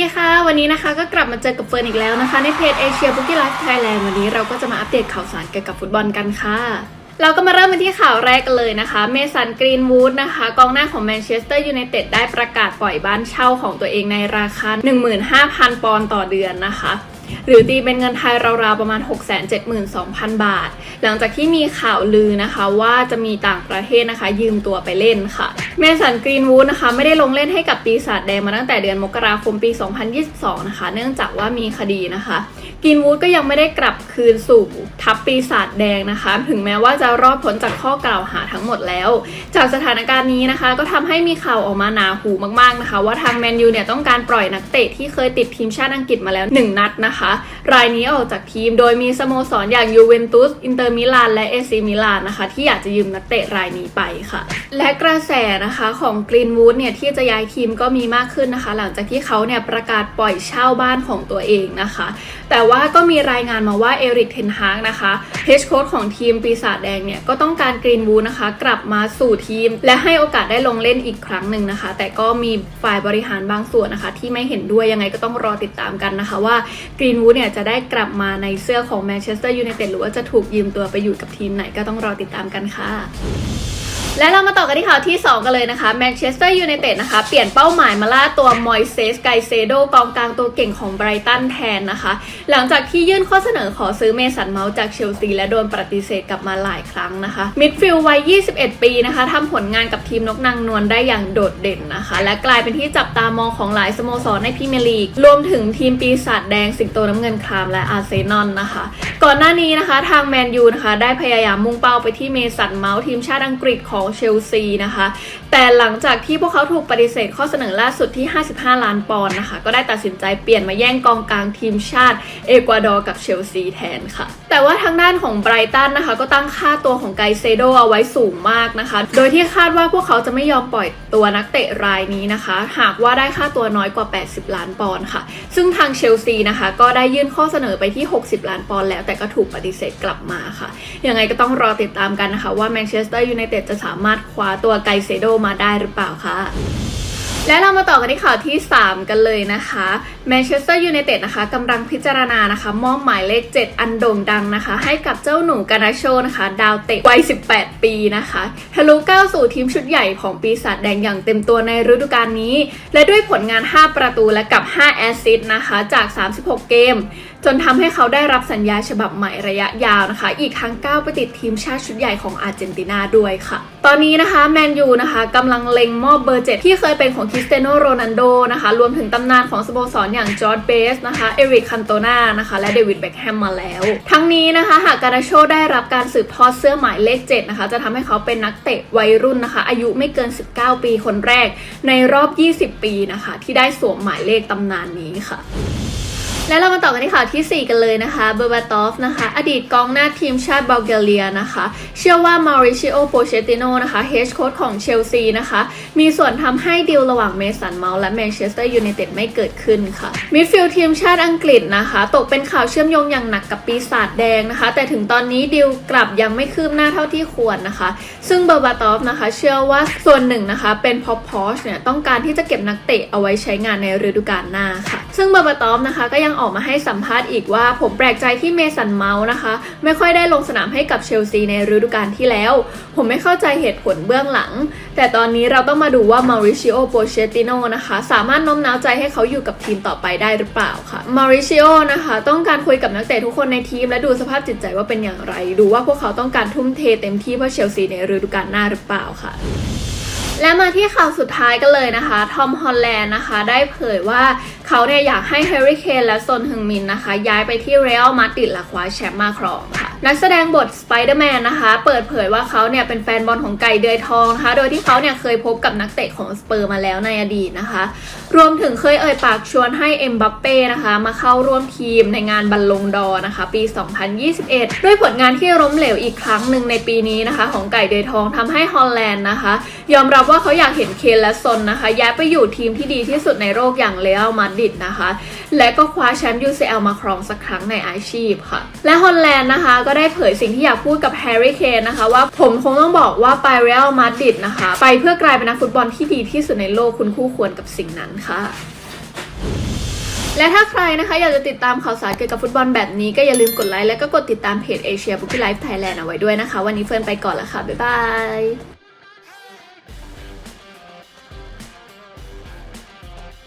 ดีค่ะ วันนี้นะคะก็กลับมาเจอกับเฟิร์นอีกแล้วนะคะ ในเพจเอเชียบุกี้ไลฟ์ไทยแลนด์วันนี้เราก็จะมาอัปเดตข่าวสารเกี่ยวกับฟุตบอลกันค่ะ เราก็มาเริ่มกันที่ข่าวแรกกันเลยนะคะ เมสันกรีนวูดนะคะ กองหน้าของแมนเชสเตอร์ยูไนเต็ดได้ประกาศปล่อยบ้านเช่าของตัวเองในราคา 15,000 ปอนด์ต่อเดือนนะคะ หรือตีเป็นเงินไทยราวๆประมาณ 672,000 บาท หลังจากที่มีข่าวลือนะคะว่าจะมีต่างประเทศนะคะ ยืมตัวไปเล่นค่ะ เมสันกรีนวูดนะคะ ไม่ได้ลงเล่นให้กับปีศาจแดงมาตั้งแต่เดือนมกราคมปี 2022 นะคะ เนื่องจากว่ามีคดีนะคะ กรีนวูดก็ยังไม่ได้กลับคืนสู่ทัพปีศาจแดงนะคะ ถึงแม้ว่าจะรอดพ้นจากข้อกล่าวหาทั้งหมดแล้ว จากสถานการณ์นี้นะคะ ก็ทำให้มีข่าวออกมาหนาหูมากๆนะคะ ว่าทางแมนยูเนี่ยต้องการปล่อยนักเตะที่เคยติดทีมชาติอังกฤษมาแล้ว 1 นัดนะคะ รายนี้ออกจากทีมโดยมีสโมสรอย่างยูเวนตุสอินเตอร์มิลานและเอซีมิลานนะคะที่อยากจะยืมนักเตะรายนี้ไปค่ะ และกระแสนะคะของกรีนวูดเนี่ยที่จะย้ายทีมก็มีมากขึ้นนะคะ หลังจากที่เขาเนี่ยประกาศปล่อยเช่าบ้านของตัวเองนะคะ แต่ว่าก็มีรายงานมาว่าเอริกเทนฮากนะคะเฮดโค้ชของทีมปีศาจแดงเนี่ยก็ต้องการกรีนวูดนะคะ กลับมาสู่ทีม และให้โอกาสได้ลงเล่นอีกครั้งหนึ่งนะคะ แต่ก็มีฝ่ายบริหารบางส่วนนะคะ ที่ไม่เห็นด้วยยังไงก็ต้องรอติดตามกันนะคะว่ากรีนวูดเนี่ยจะได้กลับมาในเสื้อของแมนเชสเตอร์ยูไนเต็ดหรือว่าจะถูกยืมตัวไปอยู่กับทีมไหนก็ต้องรอติดตามกันค่ะ และเรามาต่อกันที่ข่าวที่ 2 กันเลยนะคะแมนเชสเตอร์ยูไนเต็ดนะคะ เปลี่ยนเป้าหมายมาล่าตัวมอยเซสไกเซโดกองกลางตัวเก่งของไบรตันแทนนะคะ หลังจากที่ยื่นข้อเสนอขอซื้อเมสันเมาส์จากเชลซีและโดนปฏิเสธกลับมาหลายครั้งนะคะมิดฟิลด์วัย 21 ปีนะคะทำผลงานกับทีมนกนางนวลได้อย่างโดดเด่นนะคะ และกลายเป็นที่จับตามองของหลายสโมสรในพรีเมียร์ลีกรวมถึงทีมปีศาจแดงสิงโตน้ำเงินครามและอาร์เซนอลนะคะ ก่อนหน้านี้นะคะทางแมนยูนะคะได้พยายามมุ่งเป้าไปที่เมสันเมาส์ทีมชาติอังกฤษของเชลซีนะคะ แต่หลังจากที่พวกเขาถูกปฏิเสธข้อเสนอล่าสุดที่ 55 ล้านปอนด์นะคะ ก็ได้ตัดสินใจเปลี่ยนมาแย่งกองกลางทีมชาติเอกวาดอร์กับเชลซีแทนค่ะ แต่ว่าทางด้านของไบรตันนะคะ ก็ตั้งค่าตัวของไกเซโดเอาไว้สูงมากนะคะ โดยที่คาดว่าพวกเขาจะไม่ยอมปล่อยตัวนักเตะรายนี้นะคะ หากว่าได้ค่าตัวน้อยกว่า 80 ล้านปอนด์ค่ะ ซึ่งทางเชลซีนะคะ ก็ได้ยื่นข้อเสนอไปที่ 60 ล้านปอนด์แล้วแต่ก็ถูกปฏิเสธกลับมาค่ะ ยังไงก็ต้องรอติดตามกันนะคะว่าแมนเชสเตอร์ยูไนเต็ดจะสามารถคว้าตัวไกเซโดมาได้หรือเปล่าคะและเรามาต่อกันที่ข่าวที่ 3 กันเลยนะคะแมนเชสเตอร์ยูไนเต็ดนะคะกำลังพิจารณานะคะ มอบหมายเลข 7 อันโด่งดังนะคะ ให้กับเจ้าหนูกานาโชนะคะ ดาวเตะวัย 18 ปีนะคะทะลุก้าวสู่ทีมชุดใหญ่ของปีศาจแดงอย่างเต็มตัวในฤดูกาลนี้ และด้วยผลงาน 5 ประตูและกับ 5 แอสซิสต์นะคะ จาก 36 เกมจนทำให้เขาได้รับสัญญาฉบับใหม่ระยะยาวนะคะ อีกทั้งก้าวไปติดทีมชาติชุดใหญ่ของอาร์เจนตินาด้วยค่ะ ตอนนี้นะคะแมนยูนะคะกำลังเล็งมอบเบอร์เจ็ดที่เคยเป็นของคริสเตียโนโรนัลโดนะคะ รวมถึงตำนานของสโมสรอย่างจอร์ดเบสนะคะ เอริกคันโตนานะคะ และเดวิดเบ็คแฮมมาแล้ว ทั้งนี้นะคะหากการาโชได้รับการสืบทอดเสื้อหมายเลข7นะคะ จะทำให้เขาเป็นนักเตะวัยรุ่นนะคะ อายุไม่เกิน 19 ปีคนแรก ในรอบ 20 ปีนะคะ ที่ได้สวมหมายเลขตำนานนี้ค่ะ และเรามาต่อกันที่ข่าวที่ 4 กันเลยนะคะเบอร์บาตอฟนะคะ อดีตกองหน้าทีมชาติบัลแกเรียนะคะ เชื่อว่ามาริชิโอโปเชติโนนะคะเฮดโค้ชของเชลซีนะคะ มีส่วนทำให้ดีลระหว่างเมสันเมาส์และแมนเชสเตอร์ยูไนเต็ดไม่เกิดขึ้นค่ะมิดฟิลด์ทีมชาติอังกฤษนะคะ ตกเป็นข่าวเชื่อมโยงอย่างหนักกับปีศาจแดงนะคะ แต่ถึงตอนนี้ดีลกลับยังไม่คืบหน้าเท่าที่ควรนะคะ ซึ่งเบอร์บาตอฟนะคะ เชื่อว่าส่วนหนึ่งนะคะ เป็นเพอพอชเนี่ยต้องการที่จะเก็บนักเตะเอาไว้ใช้งานในฤดูกาลหน้าค่ะ ซึ่งเบอร์บาตอฟนะคะก็ยังออกมาให้สัมภาษณ์อีกว่า ผมแปลกใจที่เมสันเมาส์นะคะ ไม่ค่อยได้ลงสนามให้กับเชลซีในฤดูกาลที่แล้ว ผมไม่เข้าใจเหตุผลเบื้องหลัง แต่ตอนนี้เราต้องมาดูว่ามาริชิโอโปเชติโนนะคะ สามารถโน้มน้าวใจให้เขาอยู่กับทีมต่อไปได้หรือเปล่าค่ะมาริชิโอนะคะต้องการคุยกับนักเตะทุกคนในทีม และดูสภาพจิตใจว่าเป็นอย่างไร ดูว่าพวกเขาต้องการทุ่มเทเต็มที่เพื่อเชลซีในฤดูกาลหน้าหรือเปล่าค่ะ และมาที่ข่าวสุดท้ายกันเลยนะคะ ทอมฮอลแลนด์นะคะ ได้เผยว่าเขาเนี่ยอยากให้แฮร์รี่เคนและซนฮึงมินนะคะ ย้ายไปที่เรอัลมาดริดและคว้าแชมป์มาครองค่ะ นักแสดงบทสไปเดอร์แมนนะคะ เปิดเผยว่าเขาเนี่ยเป็นแฟนบอลของไก่เดือยทองนะคะ โดยที่เขาเนี่ยเคยพบกับนักเตะของสเปอร์มาแล้วในอดีตนะคะ รวมถึงเคยเอ่ยปากชวนให้เอ็มบัปเป้นะคะ มาเข้าร่วมทีมในงานบัลลงดอร์นะคะ ปี 2021 ด้วยผลงานที่ล้มเหลวอีกครั้งหนึ่งในปีนี้นะคะ ของไก่เดือยทองทำให้ฮอลแลนด์นะคะ ยอมรับว่าเขาอยากเห็นเคนและซนนะคะย้ายไปอยู่ทีมที่ดีที่สุดในโลกอย่างเรอัลมาดริดนะคะ และก็คว้าแชมป์ UCL มาครองสักครั้งในอาชีพค่ะ และฮอลแลนด์นะคะก็ได้เผยสิ่งที่อยากพูดกับแฮร์รี่เคนนะคะ ว่าผมคงต้องบอกว่าไปเรอัลมาดริดนะคะ ไปเพื่อกลายเป็นนักฟุตบอลที่ดีที่สุดในโลกคุณคู่ควรกับสิ่งนั้นค่ะและถ้าใครนะคะอยากจะติดตามข่าวสารเกี่ยวกับฟุตบอลแบบนี้ก็อย่าลืมกดไลค์และก็กดติดตามเพจเอเชียบุกิไลฟ์ไทยแลนด์เอาไว้ด้วยนะคะ วันนี้เฟิร์นไปก่อนละค่ะ บ๊ายบาย